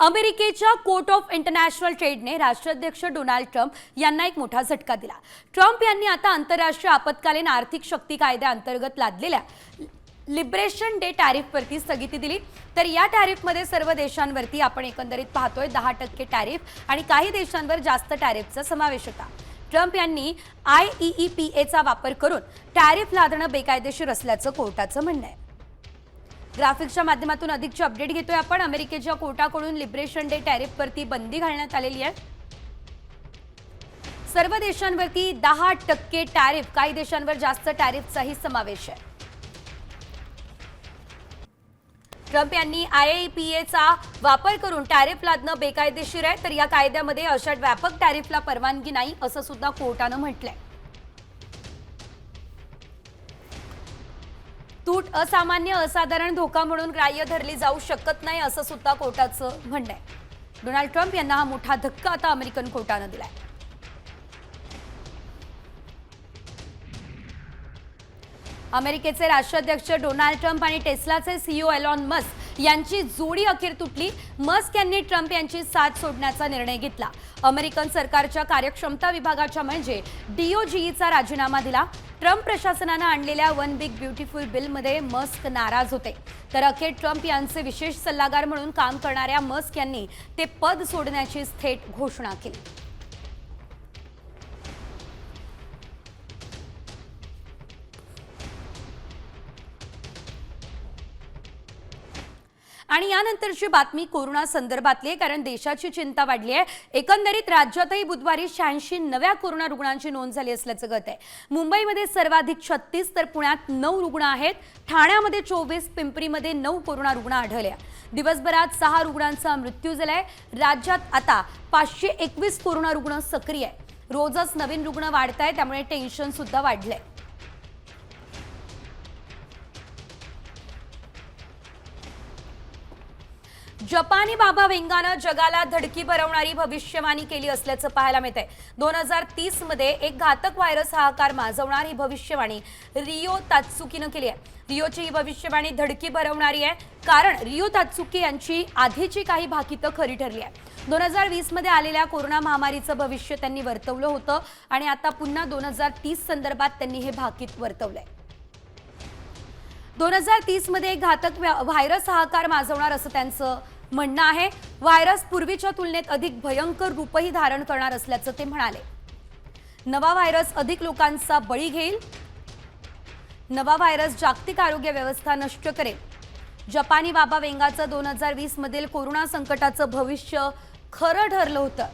अमेरिकेच्या court of international ट्रेडने राष्ट्राध्यक्ष Donald Trump यांना एक मोठा झटका दिला. ट्रम्प यांनी आता आंतरराष्ट्रीय आपत्कालीन आर्थिक शक्ती कायद्याअंतर्गत लादलेल्या लिबरेशन डे टॅरिफवरती स्थगिती दिली. तर या टॅरिफमध्ये सर्व देशांवरती आपण एकंदरीत पाहतोय दहा टक्के टॅरिफ आणि काही देशांवर जास्त टॅरिफचा समावेश होता. ट्रम्प यांनी आय ई पी एचा वापर करून टॅरिफ लादणं बेकायदेशीर असल्याचं कोर्टाचं म्हणणं आहे. ग्राफिक्सच्या माध्यमातून अधिकची अपडेट घेतोय आपण. अमेरिकेच्या कोर्टाकडून लिबरेशन डे टॅरिफवरती बंदी घालण्यात आलेली आहे. सर्व देशांवरती दहा टक्के टॅरिफ काही देशांवर जास्त टॅरिफचाही समावेश आहे. ट्रम्प यांनी आय पी वापर करून टॅरिफ लादणं बेकायदेशीर आहे. तर या कायद्यामध्ये अशा व्यापक टॅरिफला परवानगी नाही असं सुद्धा कोर्टानं म्हटलंय. तूट असामान्य असाधारण धोका म्हणून ग्राह्य धरली जाऊ शकत नाही असं सुद्धा कोर्टाचं म्हणणं आहे. डोनाल्ड ट्रम्प यांना हा मोठा धक्का आता अमेरिकन कोर्टानं दिलाय. अमेरिकेचे राष्ट्राध्यक्ष डोनाल्ड ट्रम्प आणि टेस्लाचे सीईओ एलॉन मस्क यांची जोडी अखेर तुटली. मस्क यांनी ट्रम्प यांची साथ सोडण्याचा निर्णय घेतला. अमेरिकन सरकारच्या कार्यक्षमता विभागाच्या म्हणजे डीओजीईचा राजीनामा दिला. ट्रम्प प्रशासनानं आणलेल्या वन बिग ब्युटिफुल बिलमध्ये मस्क नाराज होते. तर अखेर ट्रम्प यांचे विशेष सल्लागार म्हणून काम करणाऱ्या मस्क यांनी ते पद सोडण्याची थेट घोषणा केली. आणि यानंतरची बातमी कोरोना संदर्भातली आहे कारण देशाची चिंता वाढली आहे. एकंदरीत राज्यातही बुधवारी शहाऐंशी नव्या कोरोना रुग्णांची नोंद झाली असल्याचं गत आहे. मुंबईमध्ये सर्वाधिक छत्तीस तर पुण्यात नऊ रुग्ण आहेत. ठाण्यामध्ये चोवीस पिंपरीमध्ये नऊ कोरोना रुग्ण आढळल्या दिवसभरात सहा रुग्णांचा मृत्यू झालाय. राज्यात आता पाचशे एकवीस कोरोना रुग्ण सक्रिय आहे रोजच नवीन रुग्ण वाढत आहे त्यामुळे टेन्शन सुद्धा वाढलंय. जपानी बाबा वेंगानं जगाला धडकी भरवणारी भविष्यवाणी केली असल्याचं पाहायला मिळतंय. दोन हजार तीसमध्ये एक घातक व्हायरस हा आकार माजवणार ही भविष्यवाणी रिओ तात्सुकीनं केली आहे. रिओची ही भविष्यवाणी धडकी भरवणारी आहे. कारण रिओ तात्सुकी यांची आधीची काही भाकितं खरी ठरली आहे. दोन हजार वीसमध्ये आलेल्या कोरोना महामारीचं भविष्य त्यांनी वर्तवलं होतं आणि आता पुन्हा दोन हजार तीस संदर्भात त्यांनी हे भाकीत वर्तवलंय. दोन हजार तीसमध्ये एक घातक व्हायरस हा आकार माजवणार असं त्यांचं म्हणणं आहे व्हायरस पूर्वीच्या तुलनेत अधिक भयंकर रूपही धारण करणार असल्याचं ते म्हणाले. नवा व्हायरस अधिक लोकांचा बळी घेईल. नवा व्हायरस जागतिक आरोग्य व्यवस्था नष्ट करेल. जपानी बाबा वेंगाचं दोन हजार वीस मधील कोरोना संकटाचं भविष्य खरं ठरलं होतं.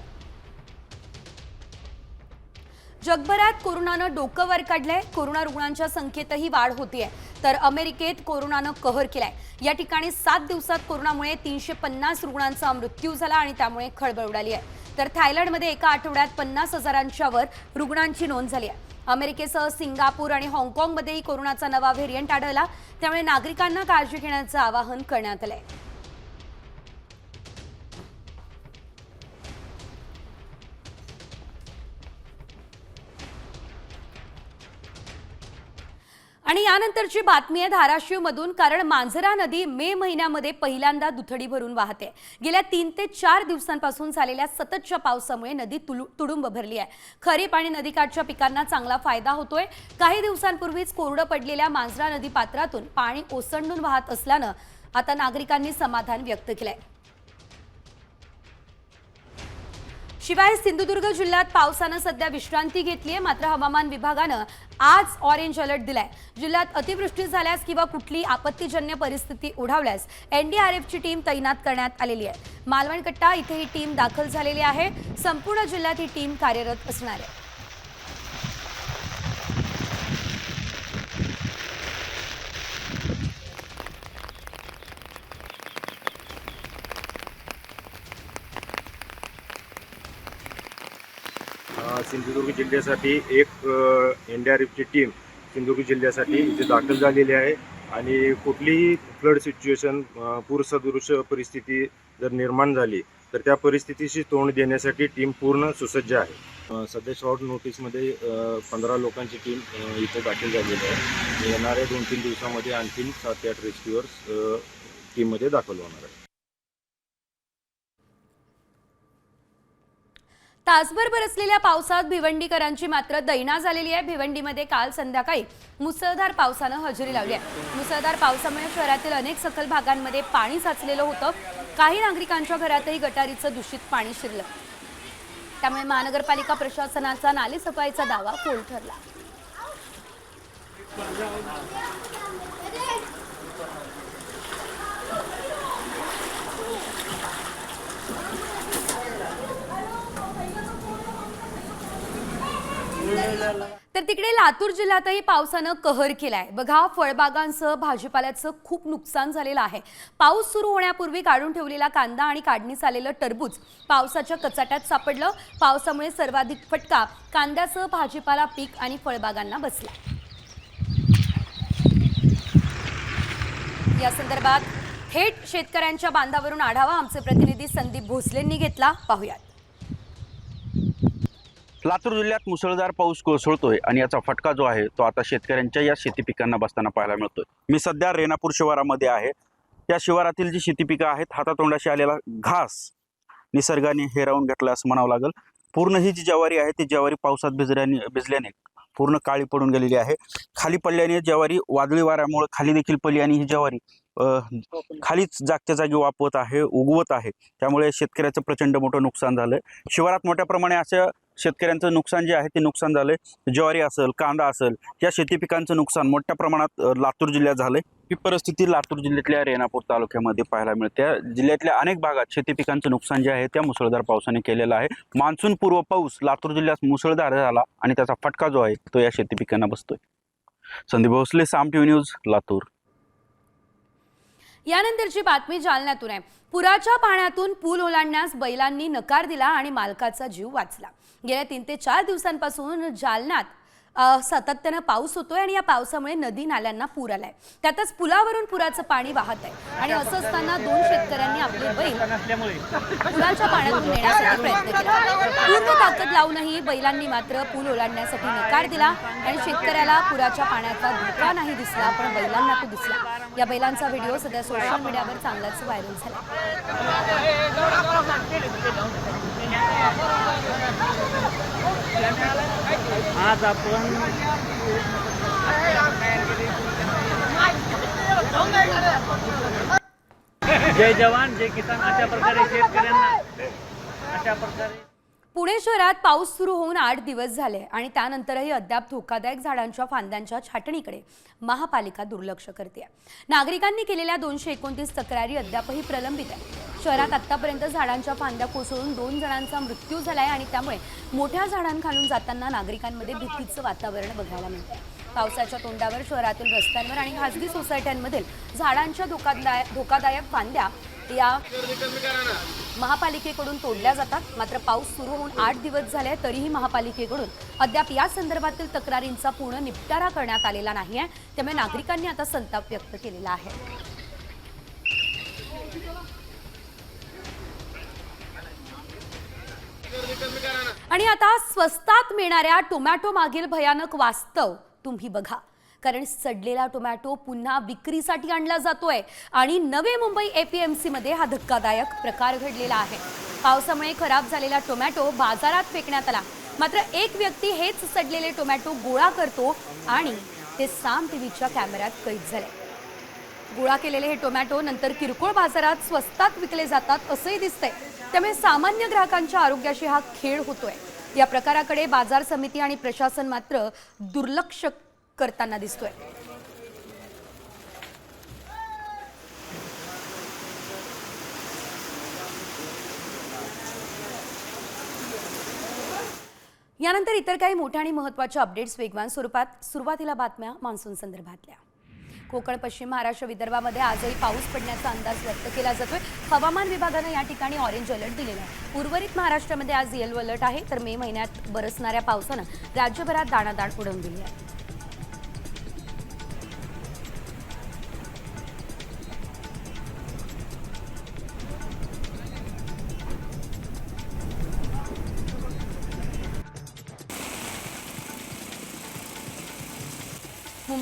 जगभरात कोरोनानं डोकं वर काढलंय. कोरोना रुग्णांच्या संख्येतही वाढ होतीये. तर अमेरिकेत कोरोनानं कहर केलाय. या ठिकाणी सात दिवसात कोरोनामुळे तीनशे पन्नास रुग्णांचा मृत्यू झाला आणि त्यामुळे खळबळ उडाली आहे. तर थायलंडमध्ये एका आठवड्यात पन्नास हजारांच्या वर रुग्णांची नोंद झाली आहे. अमेरिकेसह सिंगापूर आणि हाँगकाँगमध्येही कोरोनाचा नवा व्हेरियंट आढळला. त्यामुळे नागरिकांना काळजी घेण्याचं आवाहन करण्यात आलं आहे आणि यानंतरची बातमी आहे धाराशिवमधून कारण मांजरा नदी मे महिन्यामध्ये पहिल्यांदा दुथडी भरून वाहते. गेल्या तीन ते चार दिवसांपासून झालेल्या सततच्या पावसामुळे नदी तुडुंब भरली आहे. खरीप आणि नदीकाठच्या पिकांना चांगला फायदा होतोय. काही दिवसांपूर्वीच कोरडं पडलेल्या मांजरा नदी पात्रातून पाणी ओसंडून वाहत असल्यानं आता नागरिकांनी समाधान व्यक्त केलंय. शिवाय सिंधुदुर्ग जिल्ह्यात पावसानं सध्या विश्रांती घेतली आहे. मात्र हवामान विभागानं आज ऑरेंज अलर्ट दिलाय. जिल्ह्यात अतिवृष्टी झाल्यास किंवा कुठली आपत्तीजन्य परिस्थिती ओढावल्यास एनडीआरएफची टीम तैनात करण्यात आलेली आहे. मालवण कट्टा इथे ही टीम दाखल झालेली आहे. संपूर्ण जिल्ह्यात ही टीम कार्यरत असणार आहे अ, सिंधुदुर्ग जिल्ह्यासाठी एक एन डी आर एफची टीम सिंधुदुर्ग जिल्ह्यासाठी इथे दाखल झालेली आहे. आणि कुठलीही फ्लड सिच्युएशन पूरसदृश परिस्थिती जर निर्माण झाली तर त्या परिस्थितीशी तोंड देण्यासाठी टीम पूर्ण सुसज्ज आहे. सध्या शॉर्ट नोटीसमध्ये पंधरा लोकांची टीम इथे दाखल झालेली आहे. येणाऱ्या दोन तीन दिवसामध्ये आणखीन सात ते आठ रेस्क्युअर्स टीममध्ये दाखल होणार आहे तासभर बरसलेल्या पावसात भिवंडीकरांची मात्र दैना झालेली आहे. भिवंडीमध्ये काल संध्याकाळी मुसळधार पावसानं हजेरी लावली आहे. मुसळधार पावसामुळे शहरातील अनेक सखल भागांमध्ये पाणी साचलेलं होतं. काही नागरिकांच्या घरातही गटारीचं दूषित पाणी शिरलं. त्यामुळे महानगरपालिका प्रशासनाचा नाले सफाईचा दावा फोल ठरला? तर तिकडे लातूर जिल्ह्यातही पावसानं कहर केलाय. बघा फळबागांसह भाजीपाल्याचं खूप नुकसान झालेलं आहे. पाऊस सुरू होण्यापूर्वी काढून ठेवलेला कांदा आणि काढणीस आलेलं टरबूज पावसाच्या कचाट्यात सापडलं. पावसामुळे सर्वाधिक फटका कांद्यासह भाजीपाला पीक आणि फळबागांना बसला. या संदर्भात थेट शेतकऱ्यांच्या बांधावरून आढावा आमचे प्रतिनिधी संदीप भोसलेंनी घेतला. पाहुयात. लातूर जिल्ह्यात मुसळधार पाऊस कोसळतोय आणि याचा फटका जो आहे तो आता शेतकऱ्यांच्या या शेती पिकांना बसताना पाहायला मिळतोय. मी सध्या रेणापूर शिवारामध्ये आहे. या शिवारातील जी शेती पिकं आहेत हातातोंडाशी आलेला घास निसर्गाने हेरावून घेतला असं म्हणावं लागेल. पूर्ण ही जी ज्वारी आहे ती ज्वारी पावसात भिजल्याने भिजल्याने पूर्ण काळी पडून गेलेली आहे. खाली पडल्याने ज्वारी वादळी वाऱ्यामुळे खाली देखील पडली आणि ही ज्वारी खालीच जागच्या जागी वापवत आहे उगवत आहे. त्यामुळे शेतकऱ्याचं प्रचंड मोठं नुकसान झालंय. शिवारात मोठ्या प्रमाणे अशा शेतकऱ्यांचं नुकसान जे आहे ते नुकसान झालंय. ज्वारी असेल कांदा असेल या शेती पिकांचं नुकसान मोठ्या प्रमाणात लातूर जिल्ह्यात झालंय. ही परिस्थिती लातूर जिल्ह्यातल्या रेणापूर तालुक्यामध्ये पाहायला मिळते. त्या जिल्ह्यातल्या अनेक भागात शेती पिकांचं नुकसान जे आहे त्या मुसळधार पावसाने केलेलं आहे. मान्सून पूर्व पाऊस लातूर जिल्ह्यात मुसळधार झाला आणि त्याचा फटका जो आहे तो या शेती पिकांना बसतोय. Sandeep Bhosale Saam TV news Latur. यानंतरची बातमी जालन्यातून आहे. पुराच्या पाण्यातून पूल ओलांडण्यास बैलांनी नकार दिला आणि मालकाचा जीव वाचला. गेल्या तीन ते चार दिवसांपासून जालन्यात सातत्यानं पाऊस होतोय आणि या पावसामुळे नदी नाल्यांना पूर आलाय. त्यातच पुलावरून पुराचं पाणी वाहत आहे. आणि असं असताना दोन शेतकऱ्यांनी आपले बैल पुराच्या पाण्यातून नेण्यासाठी प्रयत्न केला. पूर्ण ताकद लावूनही बैलांनी मात्र पूल ओलांडण्यासाठी नकार दिला आणि शेतकऱ्याला पुराच्या पाण्याचा धोका नाही दिसला पण बैलांना तो दिसला. या बैलांचा व्हिडिओ सध्या सोशल मीडियावर चांगलाच व्हायरल झाला आज आपण जय जवान जय किसान अशा प्रकारे शेतकऱ्यांना अशा प्रकारे पुणे शहरात पाऊस सुरू होऊन आठ दिवस झाले आणि त्यानंतरही अद्याप धोकादायक झाडांच्या फांद्यांच्या छाटणीकडे महापालिका दुर्लक्ष करते. नागरिकांनी केलेल्या दोनशे एकोणतीस तक्रारी अद्यापही प्रलंबित आहे शहरात आतापर्यंत झाडांच्या फांद्या कोसळून दोन जणांचा मृत्यू झालाय आणि त्यामुळे मोठ्या झाडांखालून जाताना नागरिकांमध्ये भीतीचं वातावरण बघायला मिळतं पावसाच्या तोंडावर शहरातील रस्त्यांवर आणि खासगी सोसायट्यांमधील झाडांच्या धोकादायक धोकादायक फांद्या या महापालिकेकडून तोडल्या जातात. मात्र पाऊस सुरू होऊन आठ दिवस झाले तरीही महापालिकेकडून अद्याप या संदर्भातील तक्रारींचा पूर्ण निपटारा करण्यात आलेला नाही आहे त्यामुळे नागरिकांनी आता संताप व्यक्त केलेला आहे. आणि आता स्वस्तात मिळणाऱ्या टोमॅटो मागील भयानक वास्तव तुम्ही बघा. कारण सडलेला टोमॅटो पुन्हा विक्रीसाठी आणला जातोय. आणि नवे मुंबई एपीएमसी मध्ये हा धक्कादायक प्रकार घडलेला आहे. पावसामुळे खराब झालेला टोमॅटो बाजारात फेकण्यात आला. मात्र एक व्यक्ती हेच सडलेले टोमॅटो गोळा करतो आणि ते साम टीव्हीच्या कॅमेऱ्यात कैद झाले. गोळा केलेले हे टोमॅटो नंतर किरकोळ बाजारात स्वस्तात विकले जातात असंही दिसतंय. त्यामुळे सामान्य ग्राहकांच्या आरोग्याशी हा खेळ होतोय. या प्रकाराकडे बाजार समिती आणि प्रशासन मात्र दुर्लक्ष करताना दिसतोय. यानंतर इतर काही मोठ्या आणि महत्त्वाच्या अपडेट्स वेगवान स्वरूपात सुरुवातीला बातम्या मान्सून संदर्भातल्या. कोकण पश्चिम महाराष्ट्र विदर्भामध्ये आजही पाऊस पडण्याचा अंदाज व्यक्त केला जातोय. हवामान विभागानं या ठिकाणी ऑरेंज अलर्ट दिलेला आहे. उर्वरित महाराष्ट्रामध्ये आज येलो अलर्ट आहे तर मे महिन्यात बरसणाऱ्या पावसानं राज्यभरात दाणादाण उडवून दिली आहे.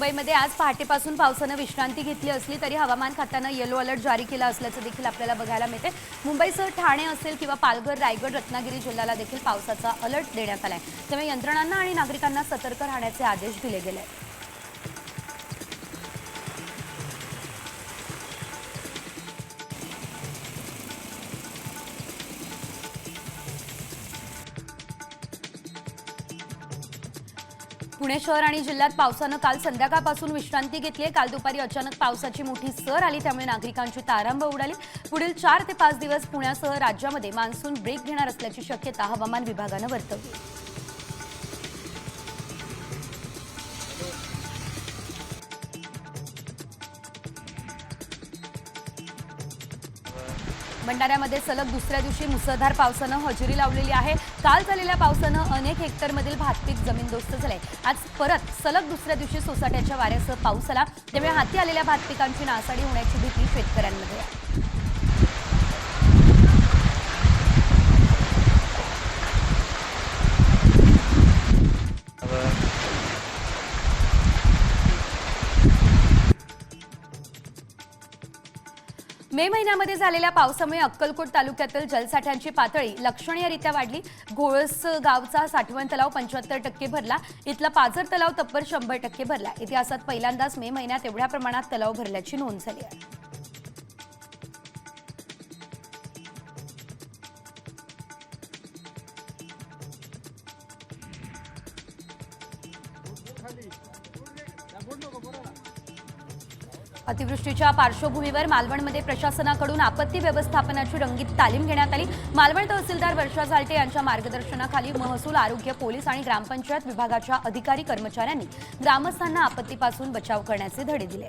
मुंबईमध्ये आज पहाटेपासून पावसानं विश्रांती घेतली असली तरी हवामान खात्यानं येलो अलर्ट जारी केला असल्याचं देखील आपल्याला बघायला मिळते मुंबईसह ठाणे असेल किंवा पालघर रायगड रत्नागिरी जिल्ह्याला देखील पावसाचा अलर्ट देण्यात आला आहे त्यामुळे यंत्रणांना आणि नागरिकांना सतर्क राहण्याचे आदेश दिले गेले आहेत. पुणे शहर आणि जिल्ह्यात पावसानं काल संध्याकाळपासून विश्रांती घेतली काल दुपारी अचानक पावसाची मोठी सर आली त्यामुळे नागरिकांची तारांब उडाली. पुढील चार ते पाच दिवस पुण्यासह राज्यामध्ये मान्सून ब्रेक घेणार असल्याची शक्यता हवामान विभागानं वर्तवली. भंडाऱ्यामध्ये सलग दुसऱ्या दिवशी मुसळधार पावसानं हजेरी लावलेली आहे. काल झालेल्या पावसानं अनेक हेक्टरमधील भातपीक जमीनदोस्त झाले आज परत सलग दुसऱ्या दिवशी सोसाट्याच्या वाऱ्यासह पाऊस आला. त्यामुळे हाती आलेल्या भातपिकांची नासाडी होण्याची भीती शेतकऱ्यांमध्ये आहे. मे महिन्यामध्ये झालेल्या पावसामुळे अक्कलकोट तालुक्यातील जलसाठ्यांची पातळी लक्षणीयरित्या वाढली. घोळस गावचा साठवण तलाव पंच्याहत्तर टक्के भरला. इथला पाझर तलाव तब्बल शंभर टक्के भरला. इतिहासात पहिल्यांदाच मे महिन्यात एवढ्या प्रमाणात तलाव भरल्याची नोंद झाली आहे. अतिवृष्टीच्या पार्श्वभूमीवर मालवणमध्ये प्रशासनाकडून आपत्ती व्यवस्थापनाची रंगीत तालीम घेण्यात आली. मालवण तहसीलदार वर्षा झालटे यांच्या मार्गदर्शनाखाली महसूल आरोग्य पोलीस आणि ग्रामपंचायत विभागाच्या अधिकारी कर्मचाऱ्यांनी ग्रामस्थांना आपत्तीपासून बचाव करण्याचे धडे दिले.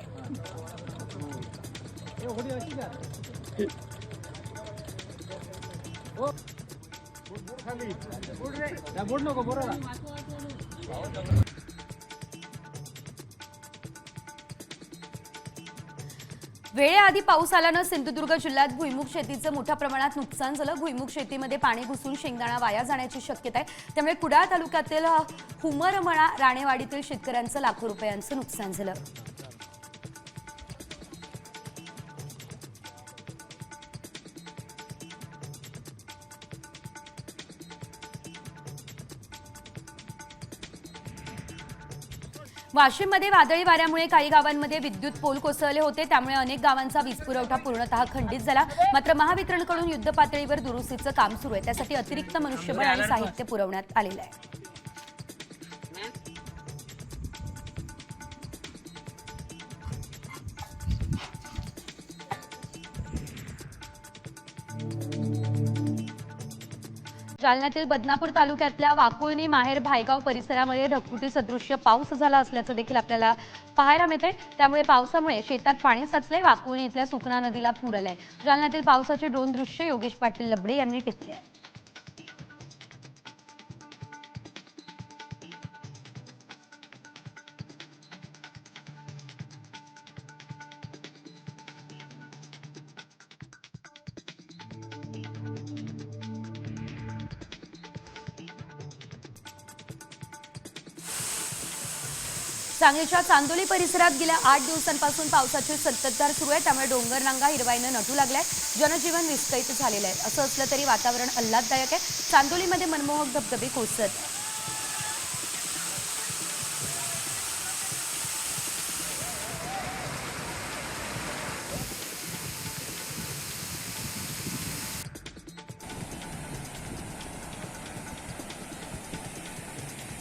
वेळेआधी पाऊस आल्यानं सिंधुदुर्ग जिल्ह्यात भुईमुग शेतीचं मोठ्या प्रमाणात नुकसान झालं. भुईमुग शेतीमध्ये पाणी घुसून शेंगदाणा वाया जाण्याची शक्यता आहे. त्यामुळे कुडाळ तालुक्यातील हुमरमळा राणेवाडीतील शेतकऱ्यांचं लाखो रुपयांचं नुकसान झालं. वाशिममध्ये वादळी वाऱ्यामुळे काही गावांमध्ये विद्युत पोल कोसळले होते. त्यामुळे अनेक गावांचा वीज पुरवठा पूर्णतः खंडित झाला. मात्र महावितरणकडून युद्ध पातळीवर दुरुस्तीचं काम सुरू आहे. त्यासाठी अतिरिक्त मनुष्यबळ आणि साहित्य पुरवण्यात आलेलं आहे. जालन्यातील बदनापूर तालुक्यातल्या वाकुळणी माहेर भायगाव परिसरामध्ये ढगफुटी सदृश्य पाऊस झाला असल्याचं देखील आपल्याला पाहायला मिळते त्यामुळे पावसामुळे शेतात पाणी साचले वाकुळणी इथल्या सुकना नदीला पूर आलाय. जालन्यातील पावसाचे दोन दृश्य योगेश पाटील लबडे यांनी टिपले आहे सांगलीच्या चांदोली परिसरात गेल्या आठ दिवसांपासून पावसाची संततधार सुरू आहे. त्यामुळे डोंगरनांगा हिरवाईनं नटू लागलाय जनजीवन विस्कळीत झालेलं आहे. असं असलं तरी वातावरण आल्हाददायक आहे. चांदोलीमध्ये मनमोहक धबधबे कोसळत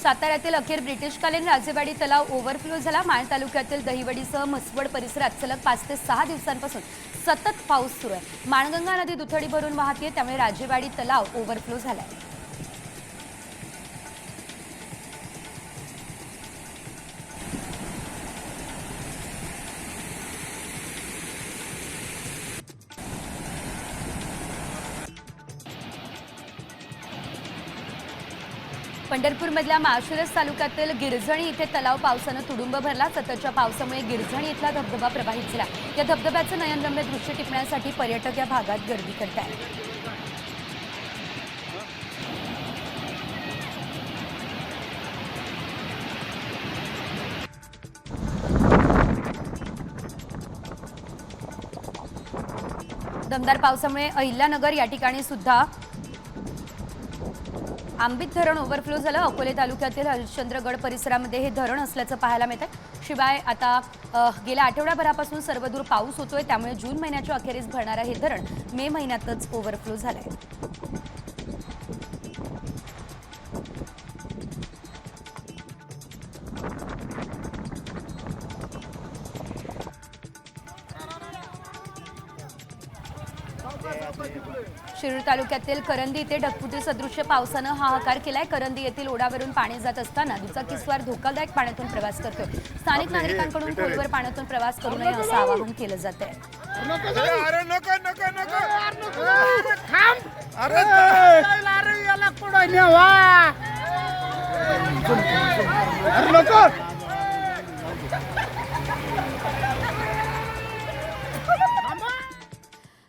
साताऱ्यातील अखेर ब्रिटिशकालीन राजेवाडी तलाव ओव्हरफ्लो झाला. माळ तालुक्यातील दहिवडीसह म्हसवड परिसरात सलग पाच ते सहा दिवसांपासून सतत पाऊस सुरू आहे. माणगंगा नदी दुथडी भरून वाहते त्यामुळे राजेवाडी तलाव ओव्हरफ्लो आहे पंढरपूरमधल्या माळशिरस तालुक्यातील गिरजणी इथे तलाव पावसानं तुडुंब भरला. सततच्या पावसामुळे गिरजणी इथला धबधबा प्रभावित झाला. या धबधब्याचं नयनरम्य दृश्य टिपण्यासाठी पर्यटक या भागात गर्दी करत आहेत. दमदार पावसामुळे अहिल्यानगर या ठिकाणी सुद्धा आंबित धरण ओव्हरफ्लो झालं. अकोले तालुक्यातील हरिश्चंद्रगड परिसरामध्ये हे धरण असल्याचं पाहायला मिळत आहे शिवाय आता गेल्या आठवड्याभरापासून सर्वदूर पाऊस होतोय. त्यामुळे जून महिन्याच्या अखेरीस भरणारं हे धरण मे महिन्यातच ओव्हरफ्लो झालंय. तालुक्यातील करंदी इथे ढगफुटी सदृश्य पावसानं हाहाकार केलाय. करंदी येथील ओढावरून पाणी जात असताना दुचाकीस्वार धोकादायक पाण्यातून प्रवास करतोय. स्थानिक नागरिकांकडून खोलवर पाण्यातून प्रवास करू नये असं आवाहन केलं जात आहे.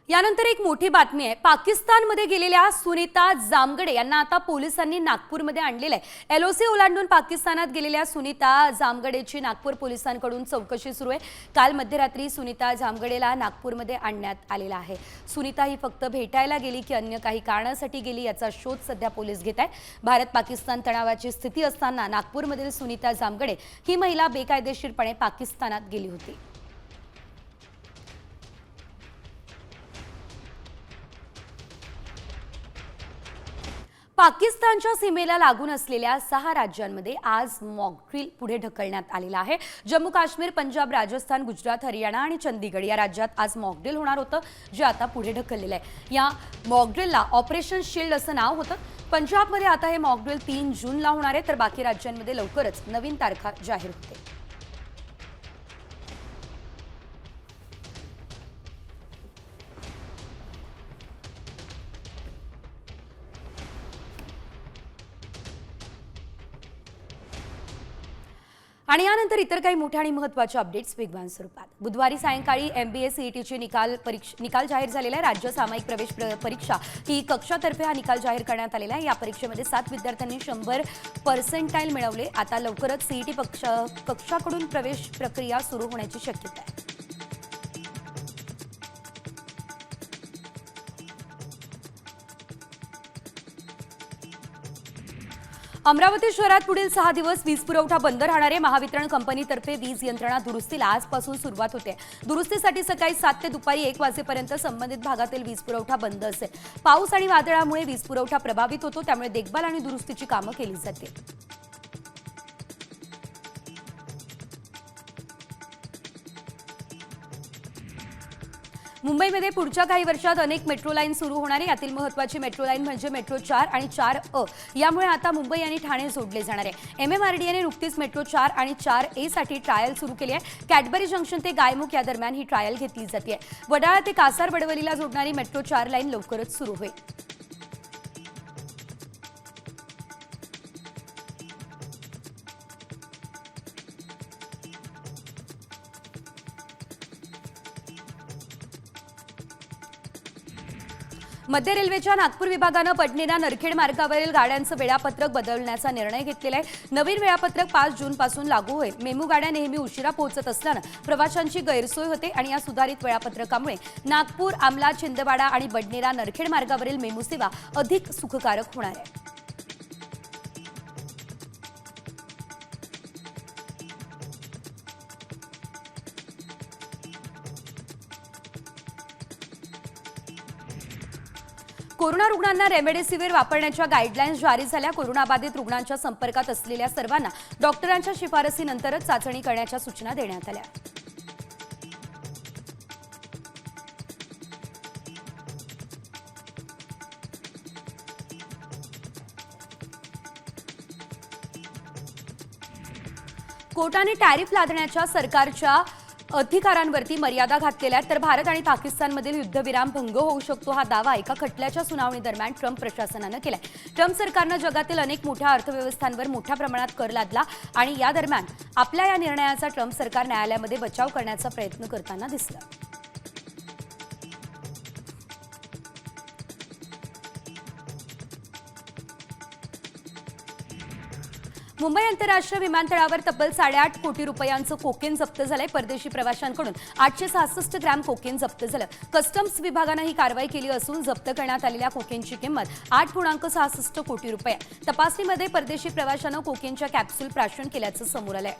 यानंतर एक मोठी बातमी आहे. पाकिस्तानमध्ये गेलेल्या सुनीता जामगडे यांना आता पोलिसांनी नागपूरमध्ये आणलेलं आहे. एलओसी ओलांडून पाकिस्तानात गेलेल्या सुनीता जामगडेची नागपूर पोलिसांकडून चौकशी सुरू आहे. काल मध्यरात्री सुनीता जामगडेला नागपूरमध्ये आणण्यात आलेला आहे. सुनीता ही फक्त भेटायला गेली की अन्य काही कारणासाठी गेली याचा शोध सध्या पोलीस घेत आहे भारत पाकिस्तान तणावाची स्थिती असताना नागपूरमधील सुनीता जामगडे ही महिला बेकायदेशीरपणे पाकिस्तानात गेली होती. पाकिस्तानच्या सीमेला लागून असलेल्या सहा राज्यांमध्ये आज मॉकड्रिल पुढे ढकलण्यात आलेला आहे. जम्मू काश्मीर पंजाब राजस्थान गुजरात हरियाणा आणि चंदीगड या राज्यात आज मॉकड्रिल होणार होतं जे आता पुढे ढकललेलं आहे. या मॉकड्रिलला ऑपरेशन शिल्ड असं नाव होतं. पंजाबमध्ये आता हे मॉकड्रिल तीन जूनला होणार आहे तर बाकी राज्यांमध्ये लवकरच नवीन तारखा जाहीर होते आणि यानंतर इतर काही मोठ्या आणि महत्त्वाच्या अपडेट्स वेगवान स्वरूपात. बुधवारी सायंकाळी एम बी एस सीईटीची निकाल परीक्षा निकाल जाहीर झालेला आहे राज्य सामायिक प्रवेश परीक्षा ही कक्षातर्फे हा निकाल जाहीर करण्यात आलेला आहे. या परीक्षेमध्ये सात विद्यार्थ्यांनी शंभर पर्सेंटाईल मिळवले. आता लवकरच सीईटी पक्ष कक्षाकडून प्रवेश प्रक्रिया सुरू होण्याची शक्यता आहे. अमरावती शहरात पुढील सहा दिवस वीज पुरवठा बंद राहणारे महावितरण कंपनीतर्फे वीज यंत्रणा दुरुस्तीला आजपासून सुरुवात होते. दुरुस्तीसाठी सकाळी सात ते दुपारी एक वाजेपर्यंत संबंधित भागातील वीज पुरवठा बंद असेल. पाऊस आणि वादळामुळे वीज पुरवठा प्रभावित होतो त्यामुळे देखभाल आणि दुरुस्तीची कामं केली जातील. मुंबईमध्ये पुढच्या काही वर्षात अनेक मेट्रो लाईन सुरू होणार आहे. यातील महत्वाची मेट्रो लाईन म्हणजे मेट्रो चार आणि चार अ. यामुळे आता मुंबई आणि ठाणे जोडले जाणार आहे. एम एम आर डी एने नुकतीच मेट्रो चार आणि चार ए साठी ट्रायल सुरू केली आहे. कॅडबरी जंक्शन ते गायमुख या दरम्यान ही ट्रायल घेतली जाते. वडाळा ते कासार बडवलीला जोडणारी मेट्रो चार लाईन लवकरच सुरू होईल. मध्य रेल्वेच्या नागपूर विभागानं पटणीला नरखेड मार्गावरील गाड्यांचं वेळापत्रक बदलण्याचा निर्णय घेतलेला आहे. नवीन वेळापत्रक पाच जून पासून लागू होईल. मेमू गाड्या नेहमी उशिरा पोहोचत असल्यानं प्रवाशांची गैरसोय होते आणि या सुधारित वेळापत्रकामुळे नागपूर आमला छिंदवाडा आणि बडनेरा नरखेड मार्गावरील मेमू सेवा अधिक सुखकारक होणार आहे. कोरोना रुग्णांना रेमडेसिवीर वापरण्याच्या गाईडलाईन्स जारी झाल्या. कोरोनाबाधित रुग्णांच्या संपर्कात असलेल्या सर्वांना डॉक्टरांच्या शिफारसीनंतरच चाचणी करण्याच्या सूचना देण्यात आल्या. कोर्टाने टॅरिफ लादण्याच्या सरकारच्या अधिकारांवरती मर्यादा घातलेल्या आहेत तर भारत आणि पाकिस्तानमधील युद्धविराम भंग होऊ शकतो हा दावा एका खटल्याच्या सुनावणी दरम्यान ट्रम्प प्रशासनानं केलाय. ट्रम्प सरकारनं जगातील अनेक मोठ्या अर्थव्यवस्थांवर मोठ्या प्रमाणात कर लादला आणि या दरम्यान आपल्या या निर्णयाचा ट्रम्प सरकार न्यायालयामध्ये बचाव करण्याचा प्रयत्न करताना दिसला. मुंबई आंतरराष्ट्रीय विमानतळावर तब्बल साडेआठ कोटी रुपयांचं कोकेन जप्त झालंय परदेशी प्रवाशांकडून. आठशे सहासष्ट ग्रॅम कोकेन जप्त झालं. कस्टम्स विभागानं ही कारवाई केली असून जप्त करण्यात आलेल्या कोकेनची किंमत आठ पूर्णांक सहासष्ट कोटी रुपये. तपासणीमध्ये परदेशी प्रवाशानं कोकेनच्या कॅप्सूल प्राशन केल्याचं समोर आलंय.